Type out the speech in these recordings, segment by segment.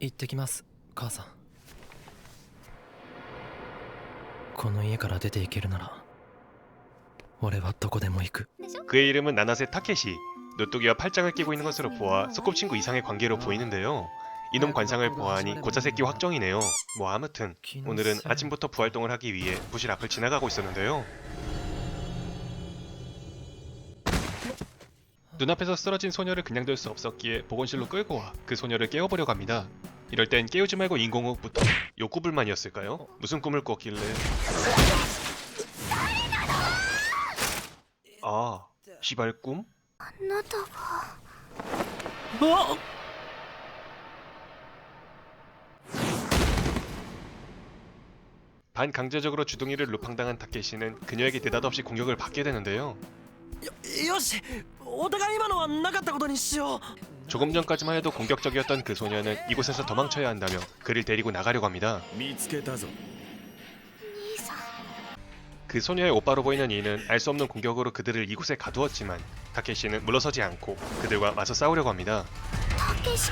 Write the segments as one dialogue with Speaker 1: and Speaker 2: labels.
Speaker 1: 行ってきます母さんこの家から出て行けるなら俺はどこでも行く
Speaker 2: 그의 이름은 나나세 타케시. 노뚜기와 팔짱을 끼고 있는 것으로 보아 소꿉친구 이상의 관계로 보이는데요. 이놈 관상을 보아하니 고짜 새끼 확정이네요. 뭐 아무튼 오늘은 아침부터 부활동을 하기 위해 부실 앞을 지나가고 있었는데요. 눈앞에서 쓰러진 소녀를 그냥 둘 수 없었기에 보건실로 끌고 와 그 소녀를 깨워보려고 합니다. 이럴 땐 깨우지 말고 인공호흡부터 욕구불만이었을까요? 무슨 꿈을 꿨길래 아 시발 꿈?
Speaker 3: あなたが
Speaker 1: あ
Speaker 2: 반강제적으로 주둥이를 루팡당한 타케시는 그녀에게 느닷없이 공격을 받게 되는데요.
Speaker 1: よしお互い今のはなかったことにしよう
Speaker 2: 조금 전까지만 해도 공격적이었던 그 소녀는 이곳에서 도망쳐야 한다며 그를 데리고 나가려고 합니다. 그 소녀의 오빠로 보이는 이는 알 수 없는 공격으로 그들을 이곳에 가두었지만 타케시는 물러서지 않고 그들과 맞서 싸우려고 합니다.
Speaker 3: 타케시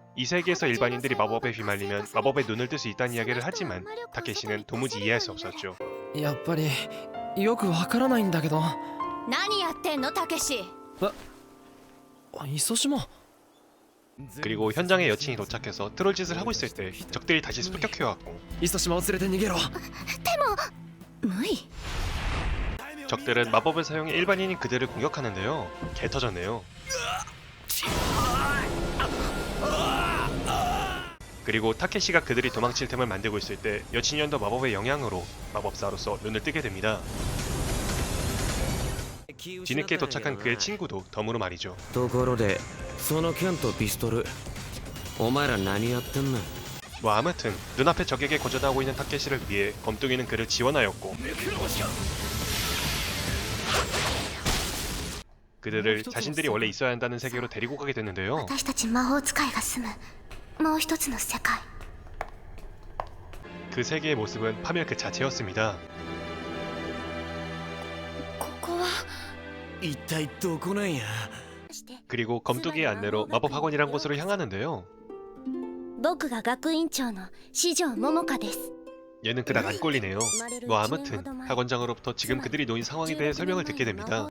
Speaker 2: 이 세계에서 일반인들이 마법에 휘말리면 마법에 눈을 뜰 수 있다는 이야기를 하지만 타케시는 도무지 이해할 수 없었죠.
Speaker 1: やっぱりよくわからないんだけど
Speaker 3: 何やってんのたけし
Speaker 1: あ磯島
Speaker 2: 그리고 현장에 여친이 도착해서 트롤 짓을 하고 있을 때 적들이 다시 습격해왔고
Speaker 1: 磯島を連れて逃げろ
Speaker 3: 無理
Speaker 2: 적들은 마법을 사용해 일반인인 그들을 공격하는데요. 개 터졌네요. 그리고 타케시가 그들이 도망칠 틈을 만들고 있을 때 여친연도 마법의 영향으로 마법사로서 눈을 뜨게 됩니다. 뒤늦게 도착한 그의 친구도 덤으로 말이죠.
Speaker 4: ところでその剣とピストルお前ら何やってんの
Speaker 2: 뭐 아무튼 눈앞에 적에게 고전하고 있는 타케시를 위해 검둥이는 그를 지원하였고 그들을 자신들이 원래 있어야 한다는 세계로 데리고 가게 됐는데요.
Speaker 3: 私たち魔法使いが住む もう一つの世界
Speaker 2: 그 세계의 모습은 파멸 그 자체였습니다.
Speaker 3: ここは
Speaker 4: 一体どこなんや
Speaker 2: 그리고 검두기의 안내로 마법 학원이란 곳으로 향하는데요.
Speaker 3: 僕が学院長の四条桃香です
Speaker 2: 얘는 그닥 안 꼴리네요. 뭐 아무튼 학원장으로부터 지금 그들이 놓인 상황에 대해 설명을 듣게 됩니다.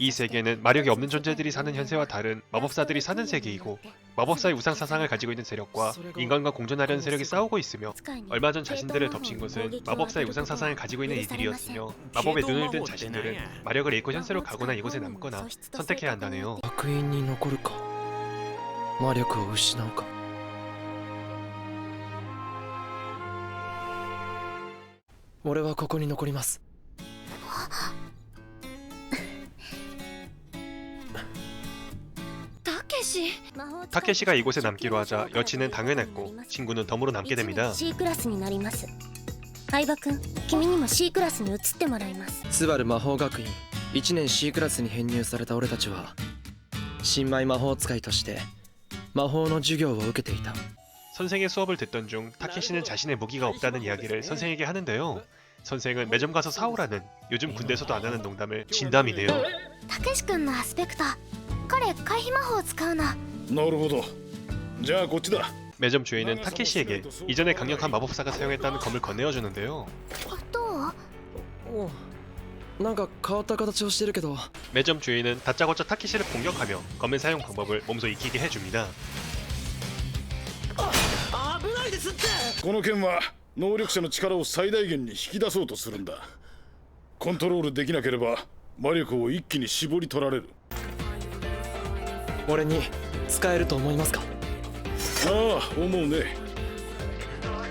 Speaker 2: 이 세계는 마력이 없는 존재들이 사는 현세와 다른 마법사들이 사는 세계이고 마법사의 우상 사상을 가지고 있는 세력과 인간과 공존하려는 세력이 싸우고 있으며 얼마 전 자신들을 덮친 것은 마법사의 우상 사상을 가지고 있는 이들이었으며 마법에 눈을 든 자신들은 마력을 잃고 현세로 가거나 이곳에 남거나 선택해야 한다네요.
Speaker 1: 学院に残るか魔力を失うか俺はここに残ります
Speaker 2: 타케시가 이곳에 남기로 하자 여친은 당연했고 친구는 덤으로 남게 됩니다.
Speaker 3: C クラスになります相葉君君にも C クラスに移ってもらいます
Speaker 1: スバル魔法学院1年 C クラスに編入された俺たちは新米魔法使いとして魔法の授業を受けていた
Speaker 2: 선생의 수업을 듣던 중 타케시는 자신의 무기가 없다는 이야기를 선생에게 하는데요. 선생은 매점 가서 사오라는 요즘 군대에서도 안 하는 농담을 진담이네요.
Speaker 3: たけし君のアスペクト彼回避魔法を使うの
Speaker 5: なるほどじゃあこっちだ
Speaker 2: 매점 주인은 타케시에게 이전에 강력한 마법사가 사용했다는 검을 건네어 주는데요.
Speaker 3: どう
Speaker 1: おうなんか変わった形をしてるけど
Speaker 2: 매점 주인은 다짜고짜 타케시를 공격하며 검의 사용 방법을 몸소 익히게 해줍니다.
Speaker 5: この剣は能力者の力を最大限に引き出そうとするんだコントロールできなければ魔力を一気に絞り取られる
Speaker 1: 俺に使えると思いますか
Speaker 5: ああ思うね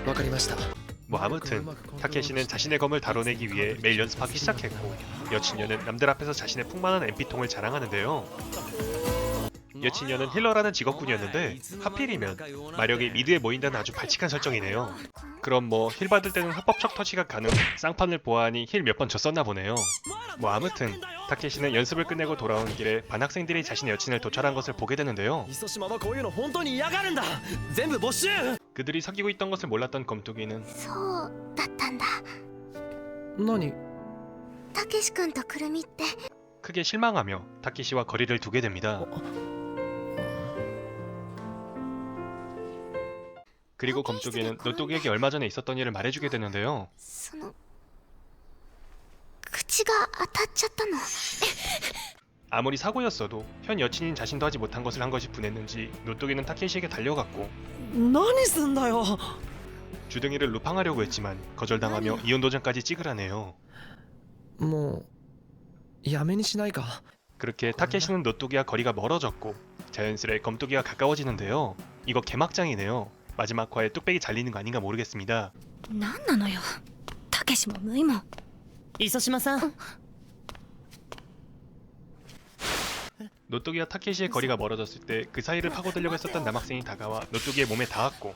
Speaker 1: わかりました
Speaker 2: 뭐 아무튼 타케시는 자신의 검을 다뤄내기 위해 매일 연습하기 시작했고 여친녀는 남들 앞에서 자신의 풍만한 MP통을 자랑하는데요. 여친녀는 힐러라는 직업군이었는데 하필이면 마력이 미드에 모인다는 아주 발칙한 설정이네요. 그럼 뭐 힐 받을 때는 합법적 터치가 가능 쌍판을 보아하니 힐 몇 번 졌었나 보네요. 뭐 아무튼 타케시는 연습을 끝내고 돌아온 길에 반 학생들이 자신의 여친을 도찰한 것을 보게 되는데요.
Speaker 1: 磯島はこういうの本当に嫌がるんだ全部没収
Speaker 2: 그들이 사귀고 있던 것을 몰랐던 검토기는
Speaker 3: そうだったんだ
Speaker 1: 何
Speaker 3: たけし君とくるみって
Speaker 2: 크게 실망하며 타케시와 거리를 두게 됩니다. 그리고 검토기는 노토기에게 얼마 전에 있었던 일을 말해주게 되는데요.
Speaker 3: その口が当たっちゃったの
Speaker 2: 아무리 사고였어도 현 여친인 자신도 하지 못한 것을 한 것이 분했는지 노토기는 타케시에게 달려갔고
Speaker 1: 何すんだよ
Speaker 2: 주둥이를 루팡하려고 했지만 거절당하며 이혼 도전까지 찍으라네요.
Speaker 1: もうやめにしないか
Speaker 2: 그렇게 타케시는 노토기와 거리가 멀어졌고 자연스레 검토기와 가까워지는데요. 이거 개막장이네요. 마지막 화에 뚝배기 잘리는 거 아닌가 모르겠습니다.
Speaker 3: 何なのよたけしもむいも
Speaker 1: 磯島さん
Speaker 2: 노토기와 타케시의 거리가 멀어졌을 때 그 사이를 파고들려고 했었던 남학생이 다가와 노토기의 몸에 닿았고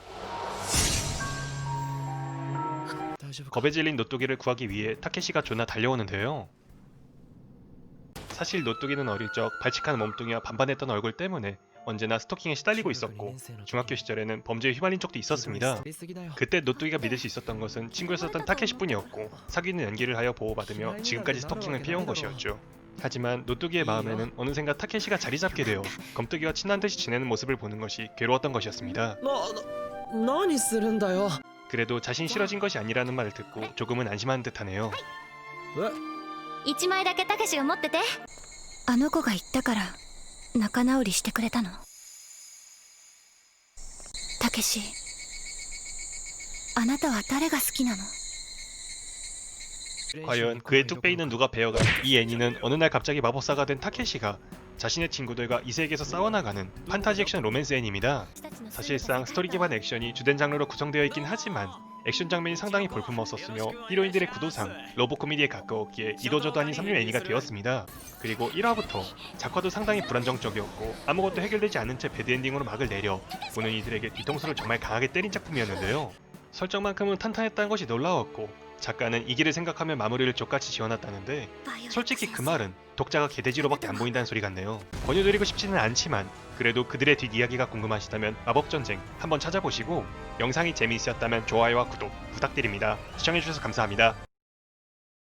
Speaker 1: 大丈夫か
Speaker 2: 겁에 질린 노토기를 구하기 위해 타케시가 존나 달려오는데요. 사실 노토기는 어릴 적 발칙한 몸뚱이와 반반했던 얼굴 때문에 언제나 스토킹에 시달리고 있었고 중학교 시절에는 범죄에 휘말린 적도 있었습니다. 그때 노토기가 믿을 수 있었던 것은 친구였었던 타케시뿐이었고 사귀는 연기를 하여 보호받으며 지금까지 스토킹을 피해온 것이었죠. 하지만 노토기의 마음에는 어느샌가 타케시가 자리 잡게 되어 검토기와 친한 듯이 지내는 모습을 보는 것이 괴로웠던 것이었습니다.
Speaker 1: なな何するんだよ
Speaker 2: 그래도 자신 싫어진 것이 아니라는 말을 듣고 조금은 안심한 듯하네요.
Speaker 3: 一枚だけたけしが持っててあの子が言ったから 仲直りしてくれたのたけしあなたは誰が好きなの
Speaker 2: 과연 그의 뚝배기는 누가 베어가 이 애니는 어느 날 갑자기 마법사가 된 타케시가 자신의 친구들과 이 세계에서 싸워나가는 판타지 액션 로맨스 애니입니다. 사실상 스토리 기반 액션이 주된 장르로 구성되어 있긴 하지만 액션 장면이 상당히 볼품없었으며 히로인들의 구도상 러브 코미디에 가까웠기에 이도저도 아닌 3류 애니가 되었습니다. 그리고 1화부터 작화도 상당히 불안정적이었고 아무것도 해결되지 않은 채 배드엔딩으로 막을 내려 보는 이들에게 뒤통수를 정말 강하게 때린 작품이었는데요. 설정만큼은 탄탄했다는 것이 놀라웠고 작가는 이 길을 생각하며 마무리를 족같이 지어놨다는데 솔직히 그 말은 독자가 개돼지로밖에 안 보인다는 소리 같네요. 권유드리고 싶지는 않지만 그래도 그들의 뒷이야기가 궁금하시다면 마법전쟁 한번 찾아보시고 영상이 재미있었다면 좋아요와 구독 부탁드립니다. 시청해주셔서 감사합니다.